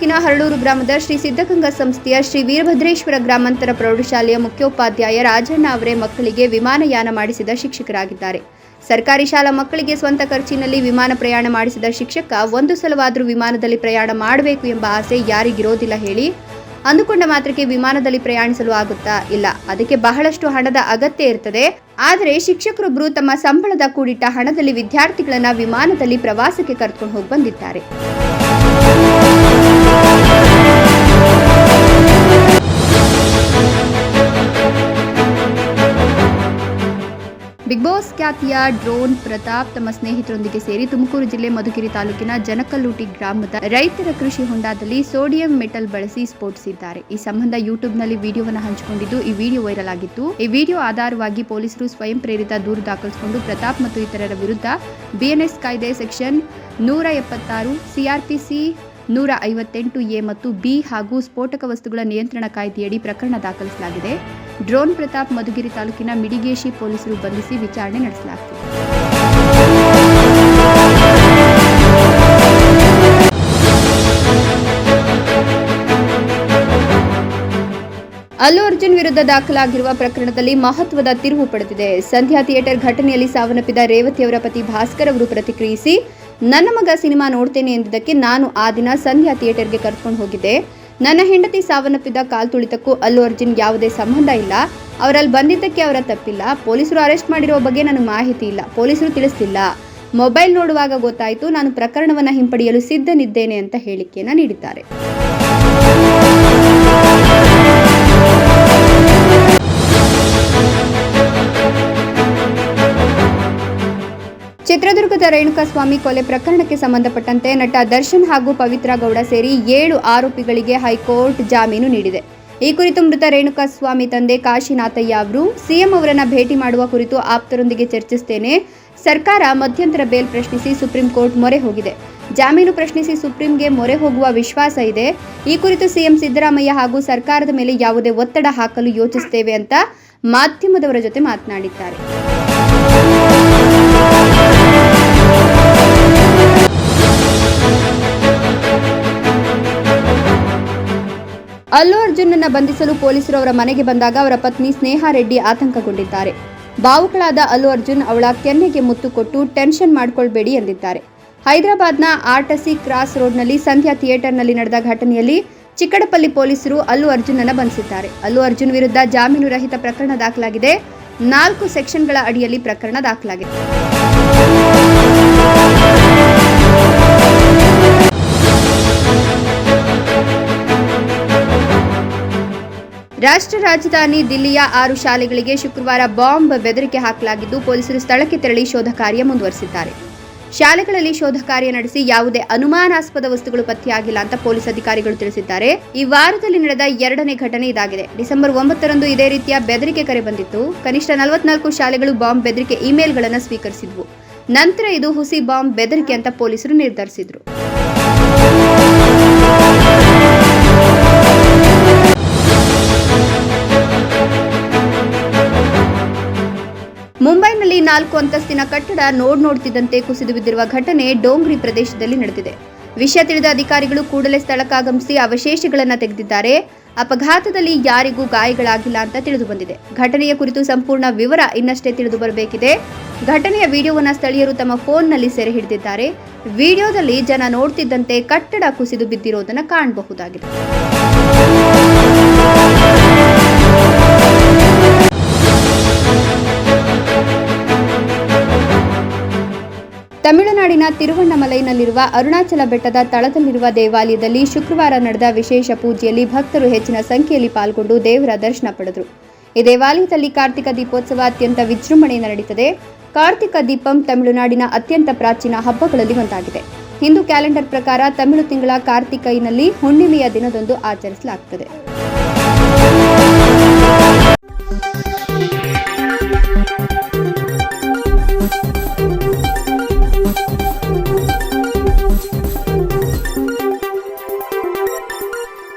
ತಾಲೂಕಿನ ಹರಳೂರು ಗ್ರಾಮದ ಶ್ರೀ ಸಿದ್ಧಗಂಗಾ ಸಂಸ್ಥೆಯ ಶ್ರೀ ವೀರಭದ್ರೇಶ್ವರ ಗ್ರಾಮಾಂತರ ಪ್ರೌಢಶಾಲೆಯ ಮುಖ್ಯೋಪಾಧ್ಯಾಯ ರಾಜಣ್ಣ ಅವರೇ ಮಕ್ಕಳಿಗೆ ವಿಮಾನಯಾನ ಮಾಡಿಸಿದ ಶಿಕ್ಷಕರಾಗಿದ್ದಾರೆ. ಸರ್ಕಾರಿ ಶಾಲಾ ಮಕ್ಕಳಿಗೆ ಸ್ವಂತ ಖರ್ಚಿನಲ್ಲಿ ವಿಮಾನ ಪ್ರಯಾಣ ಮಾಡಿಸಿದ ಶಿಕ್ಷಕ ಒಂದು ಸಲವಾದರೂ ವಿಮಾನದಲ್ಲಿ ಪ್ರಯಾಣ ಮಾಡಬೇಕು ಎಂಬ ಆಸೆ ಯಾರಿಗಿರೋದಿಲ್ಲ ಹೇಳಿ ಅಂದುಕೊಂಡ ಮಾತ್ರಕ್ಕೆ ವಿಮಾನದಲ್ಲಿ ಪ್ರಯಾಣಿಸಲು ಆಗುತ್ತಾ ಇಲ್ಲ. ಅದಕ್ಕೆ ಬಹಳಷ್ಟು ಹಣದ ಅಗತ್ಯ ಇರ್ತದೆ. ಆದರೆ ಶಿಕ್ಷಕರೊಬ್ಬರು ತಮ್ಮ ಸಂಬಳದ ಕೂಡಿಟ್ಟ ಹಣದಲ್ಲಿ ವಿದ್ಯಾರ್ಥಿಗಳನ್ನ ವಿಮಾನದಲ್ಲಿ ಪ್ರವಾಸಕ್ಕೆ ಕರೆದುಕೊಂಡು ಹೋಗಿ ಬಂದಿದ್ದಾರೆ. ಖ್ಯಾತಿಯ ಡ್ರೋನ್ ಪ್ರತಾಪ್ ತಮ್ಮ ಸ್ನೇಹಿತರೊಂದಿಗೆ ಸೇರಿ ತುಮಕೂರು ಜಿಲ್ಲೆ ಮಧುಗಿರಿ ತಾಲೂಕಿನ ಜನಕಲ್ಲೂಟಿ ಗ್ರಾಮದ ರೈತರ ಕೃಷಿ ಹೊಂಡದಲ್ಲಿ ಸೋಡಿಯಂ ಮೆಟಲ್ ಬಳಸಿ ಸ್ಫೋಟಿಸಿದ್ದಾರೆ ಈ ಸಂಬಂಧ ಯೂಟ್ಯೂಬ್ನಲ್ಲಿ ವಿಡಿಯೋವನ್ನು ಹಂಚಿಕೊಂಡಿದ್ದು ಈ ವಿಡಿಯೋ ವೈರಲ್ ಆಗಿತ್ತು. ಈ ವಿಡಿಯೋ ಆಧಾರವಾಗಿ ಪೊಲೀಸರು ಸ್ವಯಂ ಪ್ರೇರಿತ ದೂರು ದಾಖಲಿಸಿಕೊಂಡು ಪ್ರತಾಪ್ ಮತ್ತು ಇತರರ ವಿರುದ್ಧ ಬಿಎನ್ಎಸ್ ಕಾಯ್ದೆ ಸೆಕ್ಷನ್ ನೂರ ಎಪ್ಪತ್ತಾರು, ಸಿಆರ್ಪಿಸಿ ನೂರ ಐವತ್ತೆಂಟು ಎ ಮತ್ತು ಬಿ ಹಾಗೂ ಸ್ಫೋಟಕ ವಸ್ತುಗಳ ನಿಯಂತ್ರಣ ಕಾಯ್ದೆಯಡಿ ಪ್ರಕರಣ ದಾಖಲಿಸಲಾಗಿದೆ. ಡ್ರೋನ್ ಪ್ರತಾಪ್ ಮಧುಗಿರಿ ತಾಲೂಕಿನ ಮಿಡಿಗೇಶಿ ಪೊಲೀಸರು ಬಂಧಿಸಿ ವಿಚಾರಣೆ ನಡೆಸಲಾಗುತ್ತಿದೆ ಅಲ್ಲು ಅರ್ಜುನ್ ವಿರುದ್ಧ ದಾಖಲಾಗಿರುವ ಪ್ರಕರಣದಲ್ಲಿ ಮಹತ್ವದ ತಿರುವು ಪಡೆದಿದೆ. ಸಂಧ್ಯಾ ಥಿಯೇಟರ್ ಘಟನೆಯಲ್ಲಿ ಸಾವನ್ನಪ್ಪಿದ ರೇವತಿ ಅವರ ಪತಿ ಭಾಸ್ಕರ್ ಅವರು ಪ್ರತಿಕ್ರಿಯಿಸಿ, ನನ್ನ ಮಗ ಸಿನಿಮಾ ನೋಡ್ತೇನೆ ಎಂದಿದ್ದಕ್ಕೆ ನಾನು ಆ ದಿನ ಸಂಧ್ಯಾ ಥಿಯೇಟರ್ಗೆ ಕರ್ಕೊಂಡು ಹೋಗಿದ್ದೆ. ನನ್ನ ಹೆಂಡತಿ ಸಾವನ್ನಪ್ಪಿದ ಕಾಲ್ತುಳಿತಕ್ಕೂ ಅಲ್ಲು ಅರ್ಜುನ್ ಯಾವುದೇ ಸಂಬಂಧ ಇಲ್ಲ. ಅವರಲ್ಲಿ ಬಂದಿದ್ದಕ್ಕೆ ಅವರ ತಪ್ಪಿಲ್ಲ. ಪೊಲೀಸರು ಅರೆಸ್ಟ್ ಮಾಡಿರೋ ಬಗ್ಗೆ ನನಗೆ ಮಾಹಿತಿ ಇಲ್ಲ. ಪೊಲೀಸರು ತಿಳಿಸ್ತಿಲ್ಲ. ಮೊಬೈಲ್ ನೋಡುವಾಗ ಗೊತ್ತಾಯಿತು, ನಾನು ಪ್ರಕರಣವನ್ನು ಹಿಂಪಡೆಯಲು ಸಿದ್ಧನಿದ್ದೇನೆ ಅಂತ ಹೇಳಿಕೆಯನ್ನು ನೀಡಿದ್ದಾರೆ. ರೇಣುಕಾಸ್ವಾಮಿ ಕೊಲೆ ಪ್ರಕರಣಕ್ಕೆ ಸಂಬಂಧಪಟ್ಟಂತೆ ನಟ ದರ್ಶನ್ ಹಾಗೂ ಪವಿತ್ರ ಗೌಡ ಸೇರಿ ಏಳು ಆರೋಪಿಗಳಿಗೆ ಹೈಕೋರ್ಟ್ ಜಾಮೀನು ನೀಡಿದೆ. ಈ ಕುರಿತು ಮೃತ ರೇಣುಕಾಸ್ವಾಮಿ ತಂದೆ ಕಾಶಿನಾಥಯ್ಯ ಅವರು ಸಿಎಂ ಅವರನ್ನ ಭೇಟಿ ಮಾಡುವ ಕುರಿತು ಆಪ್ತರೊಂದಿಗೆ ಚರ್ಚಿಸುತ್ತೇನೆ ಸರ್ಕಾರ ಮಧ್ಯಂತರ ಬೇಲ್ ಪ್ರಶ್ನಿಸಿ ಸುಪ್ರೀಂ ಕೋರ್ಟ್ ಮೊರೆ ಹೋಗಿದೆ. ಜಾಮೀನು ಪ್ರಶ್ನಿಸಿ ಸುಪ್ರೀಂಗೆ ಮೊರೆ ಹೋಗುವ ವಿಶ್ವಾಸ ಇದೆ. ಈ ಕುರಿತು ಸಿಎಂ ಸಿದ್ದರಾಮಯ್ಯ ಹಾಗೂ ಸರ್ಕಾರದ ಮೇಲೆ ಯಾವುದೇ ಒತ್ತಡ ಹಾಕಲು ಯೋಚಿಸುತ್ತೇವೆ ಅಂತ ಮಾಧ್ಯಮದವರ ಜೊತೆ ಮಾತನಾಡಿದ್ದಾರೆ. ಅರ್ಜುನನ್ನ ಬಂಧಿಸಲು ಪೊಲೀಸರು ಅವರ ಮನೆಗೆ ಬಂದಾಗ ಅವರ ಪತ್ನಿ ಸ್ನೇಹಾ ರೆಡ್ಡಿ ಆತಂಕಗೊಂಡಿದ್ದಾರೆ. ಬಾವುಕಳಾದ ಅಲ್ಲು ಅರ್ಜುನ್ ಅವಳ ಕೆನ್ನೆಗೆ ಮುತ್ತು ಕೊಟ್ಟು ಟೆನ್ಷನ್ ಮಾಡ್ಕೊಳ್ಬೇಡಿ ಎಂದಿದ್ದಾರೆ. ಹೈದರಾಬಾದ್ನ ಆರ್ಟಸಿ ಕ್ರಾಸ್ ರೋಡ್ನಲ್ಲಿ ಸಂಧ್ಯಾ ಥಿಯೇಟರ್ನಲ್ಲಿ ನಡೆದ ಘಟನೆಯಲ್ಲಿ ಚಿಕ್ಕಡಪಲ್ಲಿ ಪೊಲೀಸರು ಅಲ್ಲು ಅರ್ಜುನನ್ನ ಬಂಧಿಸಿದ್ದಾರೆ. ಅಲ್ಲು ಅರ್ಜುನ್ ವಿರುದ್ಧ ಜಾಮೀನು ರಹಿತ ಪ್ರಕರಣ ದಾಖಲಾಗಿದೆ. ನಾಲ್ಕು ಸೆಕ್ಷನ್ಗಳ ಅಡಿಯಲ್ಲಿ ಪ್ರಕರಣ ದಾಖಲಾಗಿದೆ. ರಾಷ್ಟ್ರ ರಾಜಧಾನಿ ದಿಲ್ಲಿಯ ಆರು ಶಾಲೆಗಳಿಗೆ ಶುಕ್ರವಾರ ಬಾಂಬ್ ಬೆದರಿಕೆ ಹಾಕಲಾಗಿದ್ದು ಪೊಲೀಸರು ಸ್ಥಳಕ್ಕೆ ತೆರಳಿ ಶೋಧ ಕಾರ್ಯ ಮುಂದುವರೆಸಿದ್ದಾರೆ. ಶಾಲೆಗಳಲ್ಲಿ ಶೋಧ ಕಾರ್ಯ ನಡೆಸಿ ಯಾವುದೇ ಅನುಮಾನಾಸ್ಪದ ವಸ್ತುಗಳು ಪತ್ತೆಯಾಗಿಲ್ಲ ಅಂತ ಪೊಲೀಸ್ ಅಧಿಕಾರಿಗಳು ತಿಳಿಸಿದ್ದಾರೆ. ಈ ವಾರದಲ್ಲಿ ನಡೆದ ಎರಡನೇ ಘಟನೆ ಇದಾಗಿದೆ. ಡಿಸೆಂಬರ್ ಒಂಬತ್ತರಂದು ಇದೇ ರೀತಿಯ ಬೆದರಿಕೆ ಕರೆ ಬಂದಿತ್ತು. ಕನಿಷ್ಠ ನಲವತ್ನಾಲ್ಕು ಶಾಲೆಗಳು ಬಾಂಬ್ ಬೆದರಿಕೆ ಇಮೇಲ್ಗಳನ್ನು ಸ್ವೀಕರಿಸಿದ್ವು. ನಂತರ ಇದು ಹುಸಿ ಬಾಂಬ್ ಬೆದರಿಕೆ ಅಂತ ಪೊಲೀಸರು ನಿರ್ಧರಿಸಿದ್ರು. ನಾಲ್ಕು ಅಂತಸ್ತಿನ ಕಟ್ಟಡ ನೋಡ್ ನೋಡ್ತಿದ್ದಂತೆ ಕುಸಿದು ಬಿದ್ದಿರುವ ಘಟನೆ ಡೋಂಗ್ರಿ ಪ್ರದೇಶದಲ್ಲಿ ನಡೆದಿದೆ. ವಿಷಯ ತಿಳಿದ ಅಧಿಕಾರಿಗಳು ಕೂಡಲೇ ಸ್ಥಳಕ್ಕಾಗಮಿಸಿ ಅವಶೇಷಗಳನ್ನು ತೆಗೆದಿದ್ದಾರೆ. ಅಪಘಾತದಲ್ಲಿ ಯಾರಿಗೂ ಗಾಯಗಳಾಗಿಲ್ಲ ಅಂತ ತಿಳಿದು ಬಂದಿದೆ. ಘಟನೆಯ ಕುರಿತು ಸಂಪೂರ್ಣ ವಿವರ ಇನ್ನಷ್ಟೇ ತಿಳಿದು ಬರಬೇಕಿದೆ. ಘಟನೆಯ ವಿಡಿಯೋವನ್ನು ಸ್ಥಳೀಯರು ತಮ್ಮ ಫೋನ್ನಲ್ಲಿ ಸೆರೆ ಹಿಡಿದಿದ್ದಾರೆ. ವಿಡಿಯೋದಲ್ಲಿ ಜನ ನೋಡ್ತಿದ್ದಂತೆ ಕಟ್ಟಡ ಕುಸಿದು ಬಿದ್ದಿರೋದನ್ನು ಕಾಣಬಹುದಾಗಿದೆ. ತಮಿಳುನಾಡಿನ ತಿರುವಣ್ಣಮಲೈನಲ್ಲಿರುವ ಅರುಣಾಚಲ ಬೆಟ್ಟದ ತಳದಲ್ಲಿರುವ ದೇವಾಲಯದಲ್ಲಿ ಶುಕ್ರವಾರ ನಡೆದ ವಿಶೇಷ ಪೂಜೆಯಲ್ಲಿ ಭಕ್ತರು ಹೆಚ್ಚಿನ ಸಂಖ್ಯೆಯಲ್ಲಿ ಪಾಲ್ಗೊಂಡು ದೇವರ ದರ್ಶನ ಪಡೆದರು. ಈ ದೇವಾಲಯದಲ್ಲಿ ಕಾರ್ತಿಕ ದೀಪೋತ್ಸವ ಅತ್ಯಂತ ವಿಜೃಂಭಣೆಯಿಂದ ನಡೆಯುತ್ತದೆ. ಕಾರ್ತಿಕ ದೀಪಂ ತಮಿಳುನಾಡಿನ ಅತ್ಯಂತ ಪ್ರಾಚೀನ ಹಬ್ಬಗಳಲ್ಲಿ ಒಂದಾಗಿದೆ. ಹಿಂದೂ ಕ್ಯಾಲೆಂಡರ್ ಪ್ರಕಾರ ತಮಿಳು ತಿಂಗಳ ಕಾರ್ತಿಕೈನಲ್ಲಿ ಹುಣ್ಣಿಮೆಯ ದಿನದಂದು ಆಚರಿಸಲಾಗುತ್ತದೆ.